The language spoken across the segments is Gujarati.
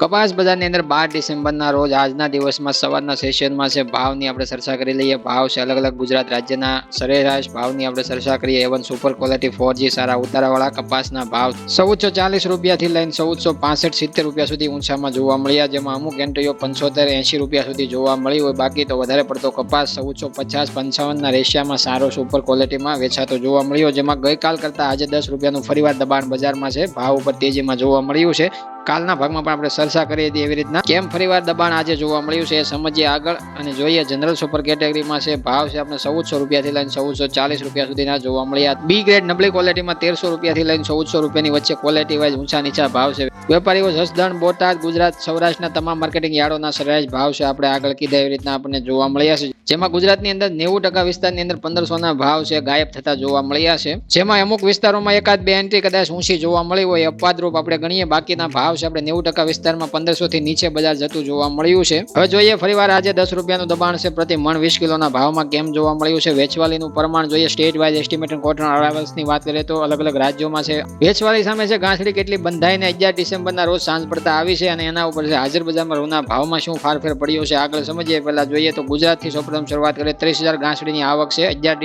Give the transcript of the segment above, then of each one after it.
કપાસ બજારની અંદર બાર ડિસેમ્બરના રોજ આજના દિવસમાં સવારના સેશનમાં છે ભાવની આપણે ચર્ચા કરી લઈએ, ભાવ છે અલગ અલગ ગુજરાત રાજ્યના સરેરાશ ભાવની આપણે ચર્ચા કરીએ. A one super quality four G સારા ઉતારાવાળા કપાસના ભાવ ચૌદસો ચાલીસ રૂપિયાથી લઈને ચૌદસો પાસઠ સિત્તેર રૂપિયા સુધી ઊંચામાં જોવા મળ્યા. જેમાં અમુક એન્ટ્રીઓ પંચોતેર એંશી રૂપિયા સુધી જોવા મળી હોય. બાકી તો વધારે પડતો કપાસ ચૌદસો પચાસ પંચાવનના રેશિયામાં સારો સુપર ક્વોલિટીમાં વેચાતો જોવા મળ્યો. જેમાં ગઈકાલ કરતાં આજે દસ રૂપિયાનું ફરીવાર દબાણ બજારમાં છે. ભાવ ઉપર તેજીમાં જોવા મળ્યું છે. કાલના ભાગમાં પણ આપણે ચર્ચા કરી હતી એવી રીતના કેમ ફરીવાર દબાણ આજે જોવા મળ્યું છે, એ સમજીએ આગળ. અને જોઈએ જનરલ સુપર કેટેગરીમાં છે, ભાવ છે આપણે ચૌદસો રૂપિયાથી લઈને ચૌદસો ચાલીસ રૂપિયા સુધીના જોવા મળ્યા. બી ગ્રેડ નબળી ક્વોલિટીમાં તેરસો રૂપિયાથી લઈને ચૌદસો રૂપિયાની વચ્ચે ક્વોલિટી વાઇઝ ઊંચા નીચા ભાવ છે. વેપારીઓ જસદણ, બોટાદ, ગુજરાત, સૌરાષ્ટ્રના તમામ માર્કેટિંગ યાર્ડોના સરેરાશ ભાવ છે આપણે આગળ કીધા એવી રીતના આપણને જોવા મળ્યા છે. જેમાં ગુજરાતની અંદર નેવું ટકા વિસ્તારની અંદર પંદરસોના ભાવ છે, ગાયબ થતા જોવા મળ્યા છે. જેમાં અમુક વિસ્તારોમાં એકાદ બે એન્ટ્રી કદાચ ઊંચી જોવા મળી હોય અપવાદરૂપ આપણે ગણીએ. બાકીના ભાવ છે, આપણે નેવું ટકા વિસ્તારમાં પંદરસો થી નીચે બજાર જતું જોવા મળ્યું છે. હવે જોઈએ ફરીવાર આજે દસ રૂપિયાનું દબાણ છે, પ્રતિ મણ વીસ કિલોના ભાવમાં કેમ જોવા મળ્યું છે? વેચવાલીનું પ્રમાણ જોઈએ સ્ટેટ વાઇઝ એસ્ટિમેટેડ કોટન અરાવલ્સની વાત કરીએ તો અલગ અલગ રાજ્યોમાં છે. વેચવાલી સામે છે, ગાંસડી કેટલી બંધાઈને અગિયાર ડિસેમ્બરના રોજ સાંજ પડતા આવી છે અને એના ઉપર છે, હાજર બજારમાં રૂના ભાવમાં શું ફારફેર પડ્યો છે, આગળ સમજીએ. પહેલા જોઈએ તો ગુજરાતથી સૌપ્રથમ શરૂઆત કરીએ. ત્રીસ હજાર ઘાસડીની આવક છે. અગિયાર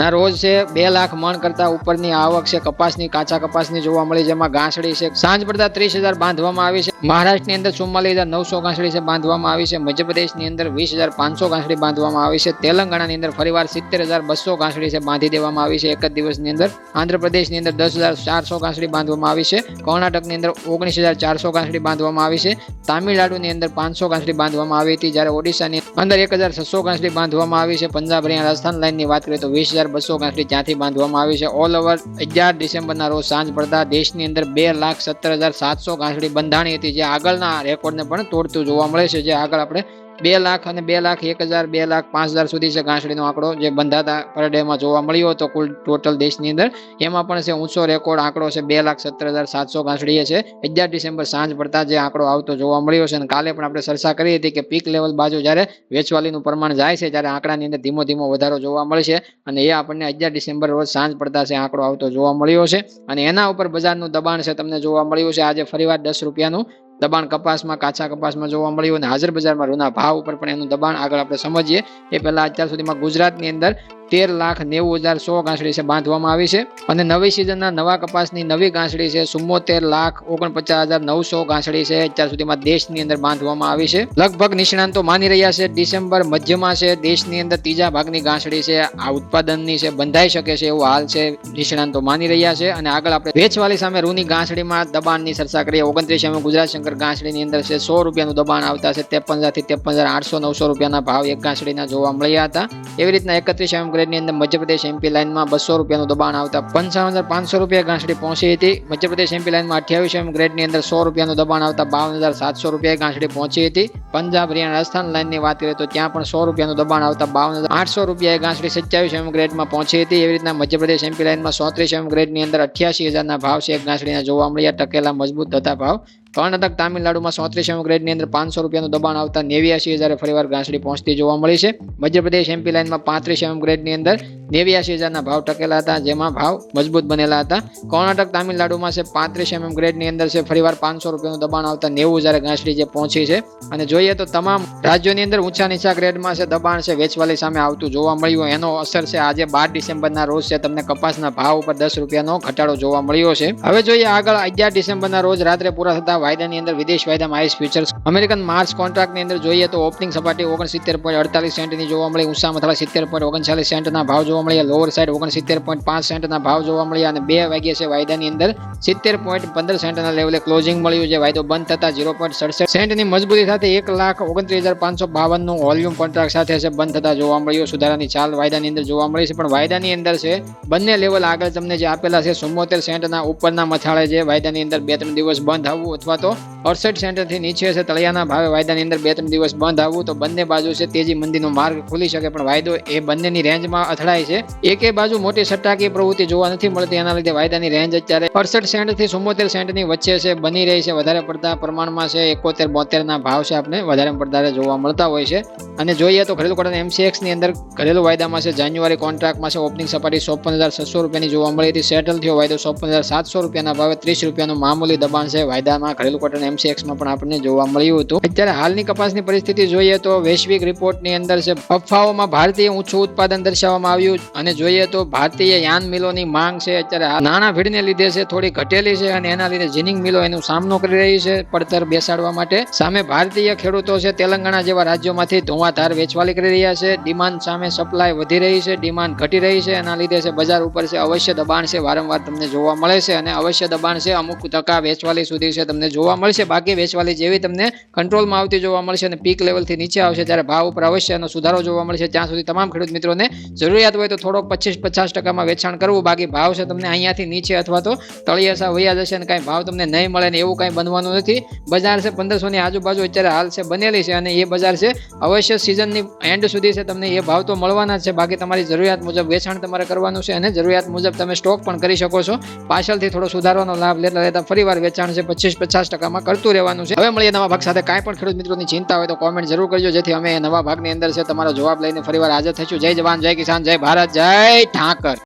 ડિસેમ્બરના રોજ છે, બે લાખ મણ કરતા ઉપરની આવક છે, કપાસની, કાચા કપાસની જોવા મળી જેમાં ગાંસડી છે. સાંજ પડતા ત્રીસ હજાર બાંધવામાં આવી છે. મહારાષ્ટ્રની અંદર ચુમ્માલીસ હજાર નવસો ગાંસડી છે બાંધવામાં આવી છે. મધ્યપ્રદેશની અંદર વીસ હજાર પાંચસો ગાંસડી બાંધવામાં આવી છે. તેલંગાણાની અંદર ફરીવાર સિત્તેર હજાર બસો ગાંસડી છે બાંધી દેવામાં આવી છે. એક જ દિવસની અંદર આંધ્રપ્રદેશની અંદર દસ હજાર ચારસો ગાંસડી બાંધવામાં આવી છે. કર્ણાટકની અંદર ઓગણીસ હજાર ચારસો ગાંસડી બાંધવામાં આવી છે. તામિલનાડુની અંદર પાંચસો ગાંસડી બાંધવામાં આવી હતી. જ્યારે ઓડિશાની અંદર એક હજાર છસો ગાંસડી બાંધવામાં આવી છે. પંજાબ હરિયાણા રાજસ્થાન લાઇનની વાત કરીએ તો વીસ હજાર બસો ગાંસડી ત્યાંથી બાંધવામાં આવી છે. ઓલ ઓવર અગિયાર ડિસેમ્બરના રોજ સાંજ પડતા દેશની અંદર બે લાખ સત્તર હજાર સાતસો કાંસળી બંધાણી હતી, જે આગળના રેકોર્ડને પણ તોડતું જોવા મળે છે. જે આગળ આપણે બે લાખ અને બે લાખ એક હજાર, બે લાખ પાંચ હજાર સુધી છે ગાંસડીનો આંકડો. જે બંધાતા પર ડેમાં જોવા મળ્યો હતો કુલ ટોટલ દેશની અંદર એમાં પણ છે ઊંચો રેકોર્ડ આંકડો છે બે લાખ સત્તર હજાર સાતસો ગાંસડીએ છે. અગિયાર ડિસેમ્બર સાંજ પડતા જે આંકડો આવતો જોવા મળ્યો છે અને કાલે પણ આપણે ચર્ચા કરી હતી કે પીક લેવલ બાજુ જ્યારે વેચવાલીનું પ્રમાણ જાય છે ત્યારે આંકડાની અંદર ધીમો ધીમો વધારો જોવા મળશે અને એ આપણને અગિયાર ડિસેમ્બર રોજ સાંજ પડતા છે આંકડો આવતો જોવા મળ્યો છે. અને એના ઉપર બજારનું દબાણ છે તમને જોવા મળ્યું છે. આજે ફરીવાર દસ રૂપિયાનું દબાણ કપાસમાં, કાચા કપાસમાં જોવા મળ્યું અને હાજર બજારમાં રૂના ભાવ ઉપર પણ એનું દબાણ આગળ આપણે સમજીએ. એ પહેલા અત્યાર સુધીમાં ગુજરાતની અંદર તેર લાખ નેવું હજાર સો ગાંસડી છે બાંધવામાં આવી છે. અને નવી સિઝનના નવા કપાસની નવી ગાંસડી છે ચુમ્મોતેર લાખ ઓગણપચાસ હજાર નવસો ગાંસડી છે. અત્યાર સુધીમાં દેશની અંદર બાંધવામાં આવી છે. લગભગ નિષ્ણાંતો માની રહ્યા છે ડિસેમ્બર મધ્યમાં છે. દેશની અંદર ત્રીજા ભાગની ગાંસડી છે. આ ઉત્પાદનની છે, બંધાઈ શકે છે એવો હાલ છે નિષ્ણાંતો માની રહ્યા છે. અને આગળ આપણે વેચવાલી સામે રૂની ગાંસડીમાં દબાણની ચર્ચા કરીએ. ઓગણત્રીસ એમ ગુજરાત શંકર ગાંસડીની અંદર છે સો રૂપિયાનું દબાણ આવતા છે. ત્રેપન હજારથી ત્રેપન હજાર આઠસો નવસો રૂપિયાના ભાવ એક ગાંસડીના જોવા મળ્યા હતા. એવી રીતના એકત્રીસ એમ ગ્રેડની અંદર મધ્યપ્રદેશ એમપી લાઇનમાં બસો રૂપિયાનું દબાણ આવતા પંચાવન હજાર પાંચસો રૂપિયા ગાંસડી પહોંચી હતી. મધ્યપ્રદેશ એમપી લાઇનમાં અઠ્યાવીસ એમ ગ્રેડની અંદર સો રૂપિયાનું દબાણ આવતા બાવન હજાર સાતસો રૂપિયા ગાંસડી પહોંચી હતી. પંજાબ, હરિયાણા, રાજસ્થાન લાઇનની વાત કરીએ તો ત્યાં પણ સો રૂપિયાનું દબાણ આવતા બાવન હજાર આઠસો રૂપિયા ગાંસડી સત્યાવીસ એમ ગ્રેડમાં પહોંચી હતી. એવી રીતના મધ્યપ્રદેશ એમપી લાઇનમાં સોત્રીસ એમ ગ્રેડની અંદર અઠ્યાસી હજારના ભાવ છે. એક ગાંસડીના જોવા મળ્યા, ટકેલા મજબૂત થતા ભાવ કર્ણાટક તામિલનાડુમાં ચોત્રીસ એમ ગ્રેડની અંદર પાંચસો રૂપિયાનું દબાણ આવતા નેવ્યાસી હજાર ફરીવાર ઘાસડી પહોંચતી જોવા મળી છે. મધ્યપ્રદેશ એમપી લાઇનમાં એમ ગ્રેડની અંદર નેવ્યાસી હજારના ભાવ ટકેલા હતા, જેમાં ભાવ મજબૂત બનેલા હતા. કર્ણાટક તામિલનાડુમાં છે પાંત્રીસ એમ ગ્રેડની અંદર છે, ફરીવાર પાંચસો રૂપિયાનું દબાણ આવતા નેવું હજારે ઘાસડી જે પહોંચી છે. અને જોઈએ તો તમામ રાજ્યોની અંદર ઊંચા નીચા ગ્રેડમાં છે, દબાણ છે, વેચવાલી સામે આવતું જોવા મળ્યું એનો અસર છે, આજે બાર ડિસેમ્બરના રોજ છે, તમને કપાસના ભાવ ઉપર દસ રૂપિયાનો ઘટાડો જોવા મળ્યો છે. હવે જોઈએ આગળ અગિયાર ડિસેમ્બરના રોજ રાત્રે પૂરા થતા વાયદાની અંદર, વિદેશ વાયદામાં આઈસ ફ્યુચર્સ અમેરિકન માર્ચ કોન્ટ્રાક્ટની અંદર જોઈએ તો ઓપનિંગ સપાટી ઓગણસિત્તેર પોઈન્ટ અડતાલીસ સેન્ટની જોવા મળી ઊંચા મથાળા સિત્તેર પોઈન્ટ ઓગણચાલીસ સેન્ટના ભાવ જોવા મળ્યા લોઅર સાઇડ ઓગણસિત્તેર પોઈન્ટ પાંચ સેન્ટના ભાવ જોવા મળ્યા અને બે વાગ્યે છે વાયદાની અંદર સિત્તેર પોઈન્ટ પંદર સેન્ટના લેવલે ક્લોઝિંગ મળ્યું છે. વાયદો બંધ થતા ઝીરો પોઈન્ટ સડસઠ સેન્ટની મજબૂતી સાથે એક લાખ ઓગણત્રીસ હજાર પાંચસો બાવનનું વોલ્યુમ કોન્ટ્રાક્ટ સાથે છે, બંધ થતા જોવા મળ્યું. સુધારાની ચાલ વાયદાની અંદર જોવા મળી છે, પણ વાયદાની અંદર છે, બંને લેવલ આગળ તમને જે આપેલા છે, ચુમ્મોતેર સેન્ટના ઉપરના મથાળે જે વાયદાની અંદર બે ત્રણ દિવસ બંધ આવવું અથવા અથવા તો અડસઠ સેન્ટરથી નીચે છે તળિયાના ભાવે વાયદાની અંદર બે ત્રણ દિવસ બંધ આવવું તો બંને બાજુ છે તેજી મંદીનો માર્ગ ખુલી શકે, પણ વાયદો એ બંનેની રેન્જમાં અથડાય છે. એકે બાજુ મોટી સટ્ટાકીય પ્રવૃત્તિ જોવા નથી મળતી, એના લીધે વાયદાની રેન્જ અત્યારે અડસઠ સેન્ટથી ચુમ્મોતેર સેન્ટની વચ્ચે છે, બની રહી છે, વધારે પડતા પ્રમાણમાં છે, એકોતેર, બોતેરના ભાવ છે આપણે વધારે પડતા જોવા મળતા હોય છે. અને જોઈએ તો ઘરેલું કોટન એમસીએક્સની અંદર ઘરેલું વાયદામાં છે, જાન્યુઆરી કોન્ટ્રાક્ટમાં છે, ઓપનિંગ સપાટી ચોપન હજાર છસો રૂપિયાની જોવા મળી હતી સેટલ થયો વાયદો ચોપન હજાર સાતસો રૂપિયાના ભાવે ત્રીસ રૂપિયાનું મામૂલી દબાણ છે, વાયદામાં ઘરેલું કોટન એમસીએક્સમાં પણ આપણને જોવા મળ્યું હતું. અત્યારે હાલની કપાસની પરિસ્થિતિ જોઈએ તો વૈશ્વિક રિપોર્ટની અંદર છે અફવાઓમાં ભારતીય ઊંચું ઉત્પાદન દર્શાવવામાં આવ્યું અને જોઈએ તો ભારતીય યાન મિલોની માંગ છે, અત્યારે નાણાં ભીડને લીધે છે, થોડી ઘટેલી છે અને એના લીધે જીનિંગ મિલો એનો સામનો કરી રહી છે, પડતર બેસાડવા માટે. સામે ભારતીય ખેડૂતો છે, તેલંગાણા જેવા રાજ્યોમાંથી ધુવાધાર વેચવાલી કરી રહ્યા છે. ડિમાન્ડ સામે સપ્લાય વધી રહી છે, ડિમાન્ડ ઘટી રહી છે. એના લીધે છે, બજાર ઉપર છે, અવશ્ય દબાણ છે, વારંવાર તમને જોવા મળે છે. અને અવશ્ય દબાણ છે, અમુક ટકા વેચવાલી સુધી છે, તમને જોવા મળશે. બાકી વેચવાલી જેવી તમને કંટ્રોલમાં આવતી જોવા મળશે અને પીક લેવલથી નીચે આવશે ત્યારે ભાવ ઉપર અવશ્ય એનો સુધારો જોવા મળશે. ત્યાં સુધી તમામ ખેડૂત મિત્રોને જરૂરિયાત હોય તો થોડોક પચીસ પચાસ ટકામાં વેચાણ કરવું. બાકી ભાવ છે તમને અહીંયાથી નીચે અથવા તો તળિયાસા વૈયા જશે અને કાંઈ ભાવ તમને નહીં મળે ને એવું કાંઈ બનવાનું નથી. બજાર છે પંદરસોની આજુબાજુ અત્યારે હાલ છે બનેલી છે અને એ બજાર છે અવશ્ય સિઝનની એન્ડ સુધી છે તમને એ ભાવ તો મળવાના છે. બાકી તમારી જરૂરિયાત મુજબ વેચાણ તમારે કરવાનું છે અને જરૂરિયાત મુજબ તમે સ્ટોક પણ કરી શકો છો. પાછળથી થોડો સુધારવાનો લાભ લેતા લેતા ફરીવાર વેચાણ છે પચીસ પચાસ ટકામાં કરતું રહેવાનું છે. હવે મળીએ નવા ભાગ સાથે. કાંઈ પણ ખેડૂત મિત્રોની ચિંતા હોય તો કોમેન્ટ જરૂર કરજો. જેથી અમે નવા ભાગની અંદર છે, તમારો જવાબ લઈને ફરીવાર હાજર થઈશું. જય જવાન, જય કિસાન, જય ભારત, જય ઠાકર.